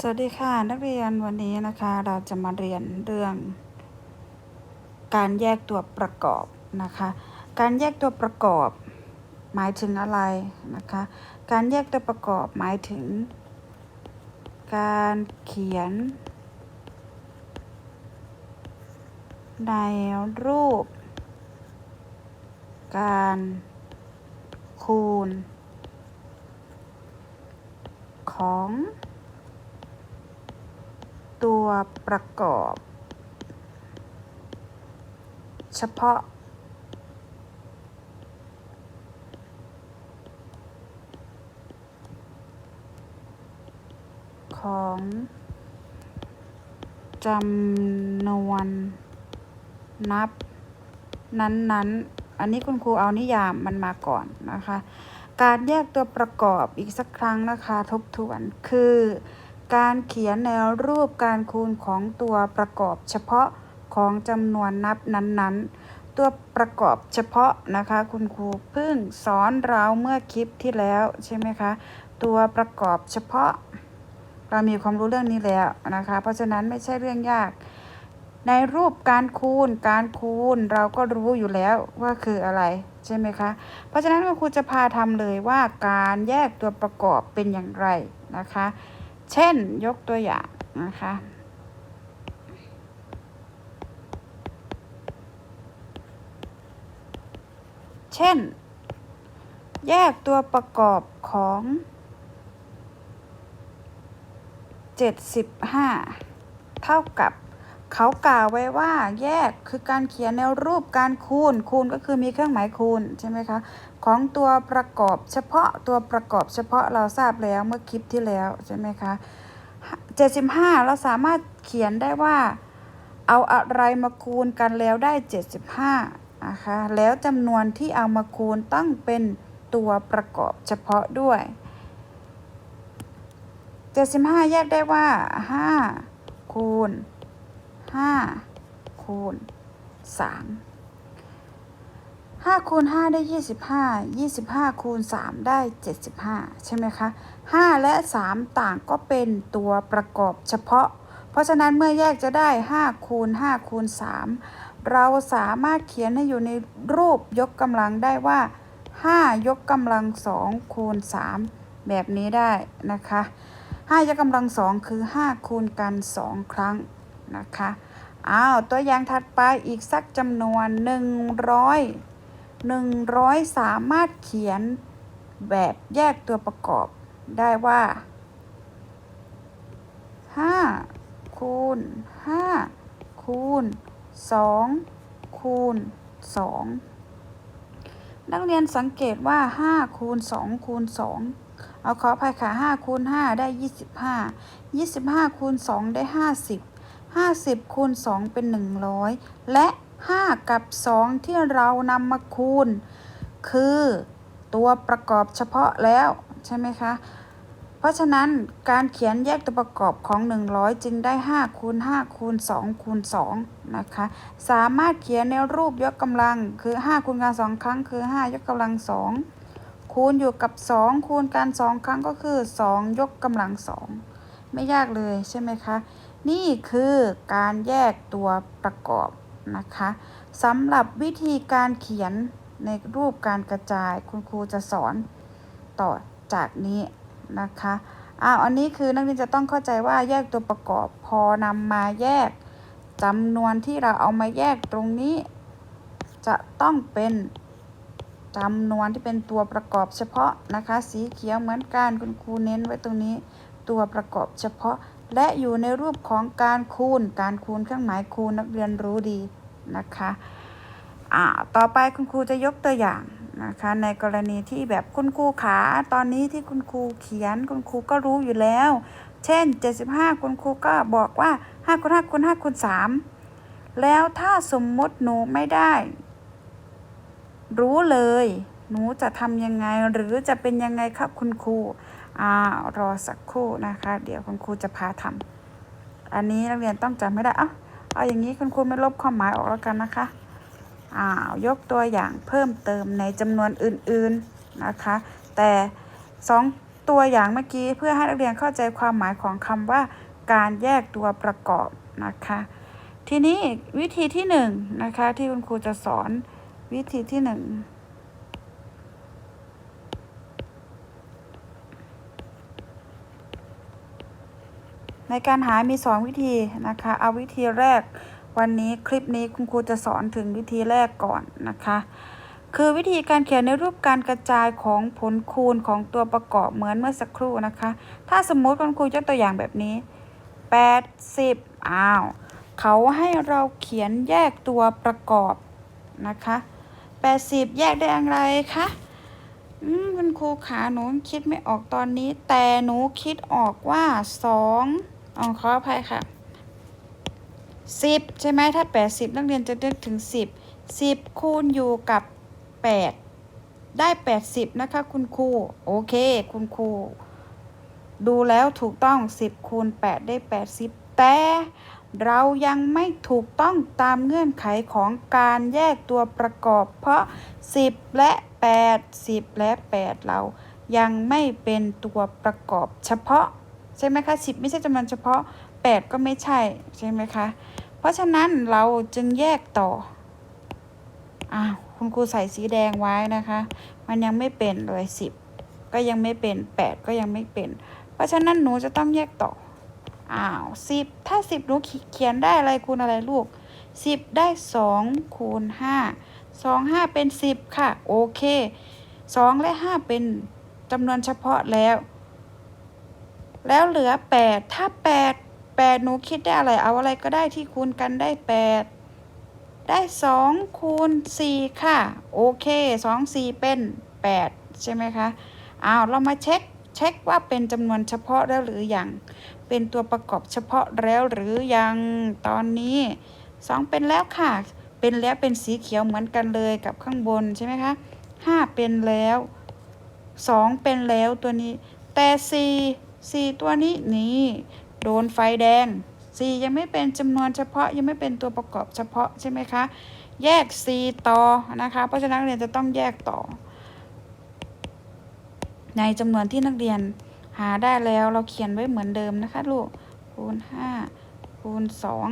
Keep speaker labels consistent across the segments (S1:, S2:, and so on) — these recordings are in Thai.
S1: สวัสดีค่ะ นักเรียนวันนี้นะคะเราจะมาเรียนเรื่อง การแยกตัวประกอบนะคะ การแยกตัวประกอบ หมายถึงอะไรนะคะ การแยกตัวประกอบหมายถึง การเขียน ในรูป การคูณ ของ ตัวประกอบ เฉพาะ ของจำนวนนับนั้นๆ อันนี้คุณครูเอานิยามมันมาก่อนนะคะ การแยกตัวประกอบอีกสักครั้งนะคะ ทบทวนคือ การเขียนแนวรูปการคูณของตัวประกอบเฉพาะของจำนวนนับนั้นๆ ตัวประกอบเฉพาะนะคะ คุณครูเพิ่งสอนเราเมื่อคลิปที่แล้วใช่ไหมคะ ตัวประกอบเฉพาะ เรามีความรู้เรื่องนี้แล้วนะคะ เพราะฉะนั้นไม่ใช่เรื่องยาก ในรูปการคูณ การคูณเราก็รู้อยู่แล้วว่าคืออะไรใช่ไหมคะ เพราะฉะนั้นคุณครูจะพาทำเลยว่าการแยกตัวประกอบเป็นอย่างไรนะคะ เช่นยกตัวอย่างนะคะเช่น แยกตัวประกอบของ 75 เท่ากับ เขากล่าวไว้ว่าแยกคือการเขียนแนวรูปการคูณ คูณก็คือมีเครื่องหมายคูณใช่ไหมคะ ของตัวประกอบเฉพาะตัวประกอบเฉพาะเราทราบแล้วเมื่อคลิปที่แล้วใช่ไหมคะ75 เราสามารถเขียนได้ว่าเอาอะไรมาคูณกันแล้วได้ 75นะคะแล้วจำนวนที่เอามาคูณต้องเป็นตัวประกอบเฉพาะด้วย 75 แยกได้ว่า 5 คูณ 5คูณ3 5คูณ5ได้25 25คูณ3ได้75ใช่ไหมคะ5และ3ต่างก็เป็นตัวประกอบเฉพาะ เพราะฉะนั้นเมื่อแยกจะได้5คูณ5คูณ3เราสามารถเขียนให้อยู่ในรูปยกกำลังได้ว่า5ยกกำลัง2คูณ3แบบนี้ได้นะคะ5ยกกำลัง2คือ5คูณกัน2ครั้ง นะคะอ้าวตัวอย่างถัดไปอีกสักจำนวน 100 100 สามารถเขียนแบบแยกตัวประกอบได้ว่า 5 คูณ 5 คูณ 2 คูณ 2 นักเรียนสังเกตว่า 5 คูณ 2 คูณ 2เอาขออภัยค่ะ5คูณ5ได้ 25 25 คูณ 2 ได้ 50 50คูณ2เป็น 100 และ 5 กับ 2 ที่เรานำมาคูณ คือตัวประกอบเฉพาะแล้วใช่ไหมคะ เพราะฉะนั้นการเขียนแยกตัวประกอบของ 100 จึงได้ 5คูณ5คูณ2คูณ2นะคะ สามารถเขียนในรูปยกกำลังคือ 5คูณกัน2ครั้งคือ 5 ยกกำลัง 2 คูณอยู่กับ 2 คูณกัน2ครั้งก็คือ 2 ยกกำลัง 2 ไม่ยากเลยใช่ไหมคะ นี่คือการแยกตัวประกอบนะคะสำหรับวิธีการเขียนในรูปการกระจายคุณครูจะสอนต่อจากนี้นะคะอ้าวอันนี้คือนักเรียนจะต้องเข้าใจว่าแยกตัวประกอบพอนำมาแยกจำนวนที่เราเอามาแยกตรงนี้ จะต้องเป็นจำนวนที่เป็นตัวประกอบเฉพาะนะคะ สีเขียวเหมือนกันคุณครูเน้นไว้ตรงนี้ตัวประกอบเฉพาะ และอยู่ในรูปของการคูณ การคูณเครื่องหมายคูณนักเรียนรู้ดีนะคะอ่าต่อไปคุณครูจะยกตัวอย่างนะคะในกรณีที่แบบคุณครูขาตอนนี้ที่คุณครูเขียนคุณครูก็รู้อยู่แล้ว เช่น 75 คุณครูก็บอกว่า5คูณ5คูณ5คูณ3แล้วถ้าสมมติหนูไม่ได้ รู้เลย หนูจะทำยังไงหรือจะเป็นยังไงครับคุณครู รอสักครู่นะคะ เดี๋ยวคุณครูจะพาทำอันนี้นักเรียนต้องจำไม่ได้เอาเอาอย่างนี้คุณครูไม่ลบความหมายออกแล้วกันนะคะอ้ายกตัวอย่างเพิ่มเติมในจำนวนอื่นๆนะคะ แต่ 2 ตัวอย่างเมื่อกี้เพื่อให้นักเรียนเข้าใจความหมายของคำว่าการแยกตัวประกอบนะคะ ทีนี้วิธีที่1นนะคะที่คุณครูจะสอนวิธีที่ 1 ในการหามีสองวิธีนะคะ เอาวิธีแรกวันนี้คลิปนี้คุณครูจะสอนถึงวิธีแรกก่อนนะคะ คือวิธีการเขียนในรูปการกระจายของผลคูณของตัวประกอบเหมือนเมื่อสักครู่นะคะ ถ้าสมมติคุณครูยกตัวอย่างแบบนี้ 80อ้าวเขาให้เราเขียนแยกตัวประกอบนะคะ80 แยกได้อย่างไรคะคุณครูขาหนูคิดไม่ออกตอนนี้ แต่หนูคิดออกว่า 2 อ๋อขออภัยค่ะ10ใช่ไหมถ้า80นักเรียนจะนึกถึง10 10คูณอยู่กับ8ได้80นะคะ คุณครูโอเค คุณครูดูแล้วถูกต้อง10คูณ8ได้80แต่เรายังไม่ถูกต้องตามเงื่อนไขของการแยกตัวประกอบ เพราะ 10 และ 8 10 และ 8 เรายังไม่เป็นตัวประกอบเฉพาะ ใช่ไหมคะ10ไม่ใช่จำนวนเฉพาะ8ก็ไม่ใช่ใช่ไหมคะเพราะฉะนั้นเราจึงแยกต่ออ้าวคุณครูใส่สีแดงไว้นะคะ มันยังไม่เป็นเลย10ก็ยังไม่เป็น8ก็ยังไม่เป็น เพราะฉะนั้นหนูจะต้องแยกต่ออ้าวสิบถ้าสิบหนูเขียนได้อะไรคูณอะไรลูกสิบได้สองคูณห้าสองห้าเป็นสิบค่ะ โอเคสองและห้าเป็นจำนวนเฉพาะแล้ว แล้วเหลือแปดถ้าแปดแปดหนูคิดได้อะไร เอาอะไรก็ได้ที่คูณกันได้แปดได้สองคูณสี่ค่ะ โอเคสองสี่เป็นแปดใช่ไหมคะอ้าวเรามาเช็ค เช็คว่าเป็นจำนวนเฉพาะแล้วหรือยังเป็นตัวประกอบเฉพาะแล้วหรือยังตอนนี้สองเป็นแล้วค่ะ เป็นแล้วเป็นสีเขียวเหมือนกันเลยกับข้างบนใช่ไหมคะห้าเป็นแล้วสองเป็นแล้วตัวนี้ แต่สี่ สี่ตัวนี้นี่โดนไฟแดงสี่ยังไม่เป็นจำนวนเฉพาะยังไม่เป็นตัวประกอบเฉพาะใช่ไหมคะ แยกสี่ต่อนะคะ เพราะฉะนั้นนักเรียนจะต้องแยกต่อ ในจำนวนที่นักเรียนหาได้แล้วเราเขียนไว้เหมือนเดิมนะคะลูกคูณห้าคูณสอง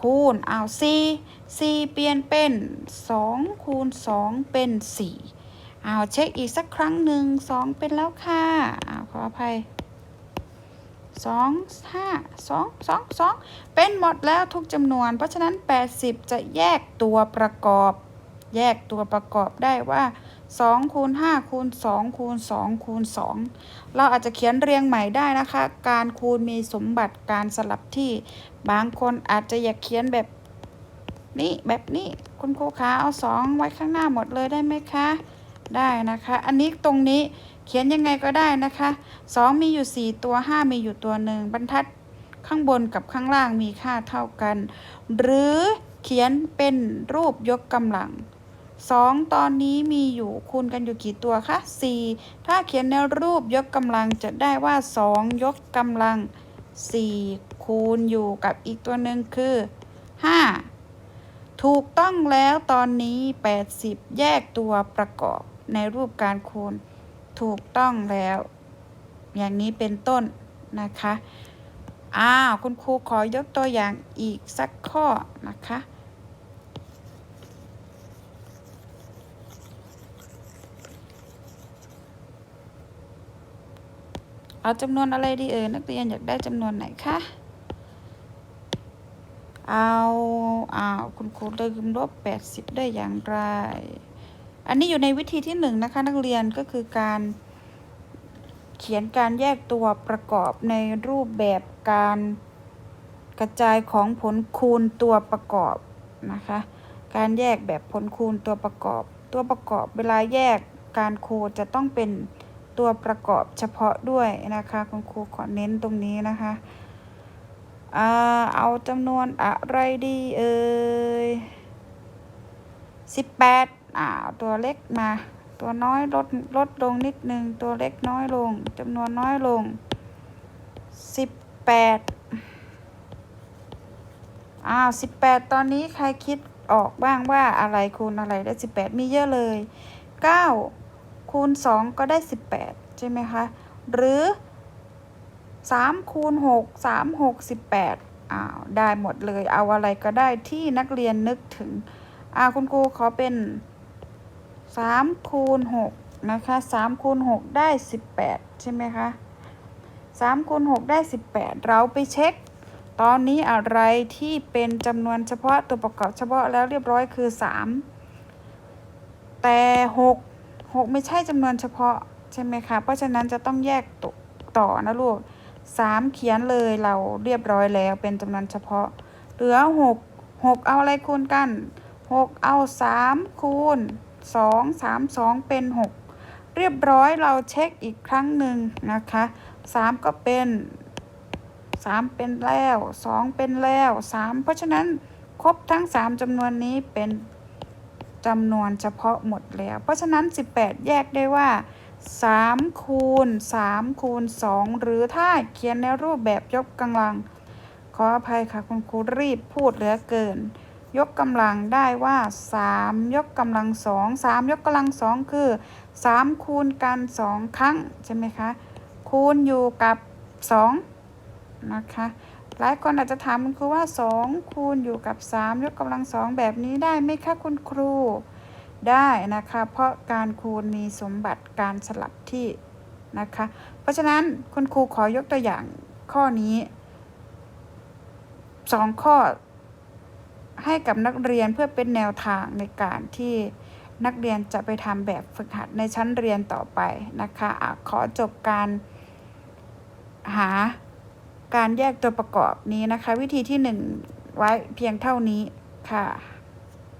S1: คูณอ้าวสี่สี่เปลี่ยนเป็นสองคูณสองเป็นสี่ เอาเช็คอีกสักครั้งหนึ่งสองเป็นแล้วค่ะอาขออภัยสองห้าสองสองสองเป็นหมดแล้วทุกจำนวน เพราะฉะนั้น 80 จะแยกตัวประกอบ แยกตัวประกอบได้ว่า2คูณ5คูณ2คูณ2คูณ2เราอาจจะเขียนเรียงใหม่ได้นะคะ การคูณมีสมบัติการสลับที่ บางคนอาจจะอยากเขียนแบบนี้แบบนี้คุณครูคะเอา 2 ไว้ข้างหน้าหมดเลยได้ไหมคะ ได้นะคะ อันนี้ตรงนี้เขียนยังไงก็ได้นะคะ2มีอยู่4ตัว5มีอยู่ตัวหนึ่งบรรทัดข้างบนกับข้างล่างมีค่าเท่ากัน หรือเขียนเป็นรูปยกกำลัง2ตอนนี้มีอยู่คูณกันอยู่กี่ตัวคะ4ถ้าเขียนในรูปยกกำลังจะได้ว่า2ยกกำลัง4คูณอยู่กับอีกตัวหนึ่งคือ5ถูกต้องแล้วตอนนี้ 80 แยกตัวประกอบ ในรูปการคูณถูกต้องแล้ว อย่างนี้เป็นต้นนะคะอ้าวคุณครูขอยกตัวอย่างอีกสักข้อนะคะเอาจำนวนอะไรดีเอ่ยนักเรียนอยากได้จำนวนไหนคะ เอาเอาคุณครูลืมลบ80ได้อย่างไร อันนี้อยู่ในวิธีที่หนึ่งนะคะนักเรียนก็คือการเขียนการแยกตัวประกอบในรูปแบบการกระจายของผลคูณตัวประกอบนะคะ การแยกแบบผลคูณตัวประกอบ ตัวประกอบเวลาแยกการคูณจะต้องเป็นตัวประกอบเฉพาะด้วยนะคะคุณครูขอเน้นตรงนี้นะคะเอาจำนวนอะไรดีเอ่ยสิบแปด อ่าตัวเล็กมา ตัวน้อยลดลดลงนิดนึง ตัวเล็กน้อยลงจำนวนน้อยลงสิบแปดอ้าวสิบแปดตอนนี้ใครคิดออกบ้างว่าอะไรคูณอะไรได้สิบแปดมีเยอะเลยเก้าคูณสองก็ได้สิบแปดใช่ไหมคะ หรือ3คูณ6 3 6 18อ้าวได้หมดเลย เอาอะไรก็ได้ที่นักเรียนนึกถึงอ่าคุณครูขอเป็น 3คูณ6นะคะ3คูณ6ได้18ใช่ไหมคะ3คูณ6ได้18เราไปเช็ค ตอนนี้อะไรที่เป็นจำนวนเฉพาะตัวประกอบเฉพาะแล้วเรียบร้อยคือ3แต่6 6ไม่ใช่จำนวนเฉพาะใช่ไหมคะ เพราะฉะนั้นจะต้องแยกตต่อนะลูก3เขียนเลยเราเรียบร้อยแล้วเป็นจำนวนเฉพาะ เหลือ6 6เอาอะไรคูณกัน6เอา3คูณ 2 3 2 เป็น 6 เรียบร้อยเราเช็คอีกครั้งหนึ่งนะคะ 3 ก็เป็น 3 เป็นแล้ว 2 เป็นแล้ว 3 เพราะฉะนั้นครบทั้ง 3จำนวนนี้เป็นจำนวนเฉพาะหมดแล้ว เพราะฉะนั้น 18 แยกได้ว่า 3 คูณ 3 คูณ 2 หรือถ้าเขียนในรูปแบบยกกำลัง ขออภัยค่ะคุณครูรีบพูดเหลือเกิน ยกกำลังได้ว่า 3 ยกกำลังสอง3ยกกำลังสองคือ 3 คูณกัน 2 ครั้ง ใช่ไหมคะ คูณอยู่กับ 2 นะคะ หลายคนอาจจะถามคุณครูว่า 2 คูณอยู่กับ 3 ยกกำลังสองแบบนี้ได้ไหมคะคุณครูได้นะคะ เพราะการคูณมีสมบัติการสลับที่นะคะ เพราะฉะนั้นคุณครูขอยกตัวอย่างข้อนี้สองข้อ ให้กับนักเรียนเพื่อเป็นแนวทางในการที่นักเรียนจะไปทำแบบฝึกหัดในชั้นเรียนต่อไปนะคะอะขอจบการหาการแยกตัวประกอบนี้นะคะ วิธีที่หนึ่งไว้เพียงเท่านี้ค่ะ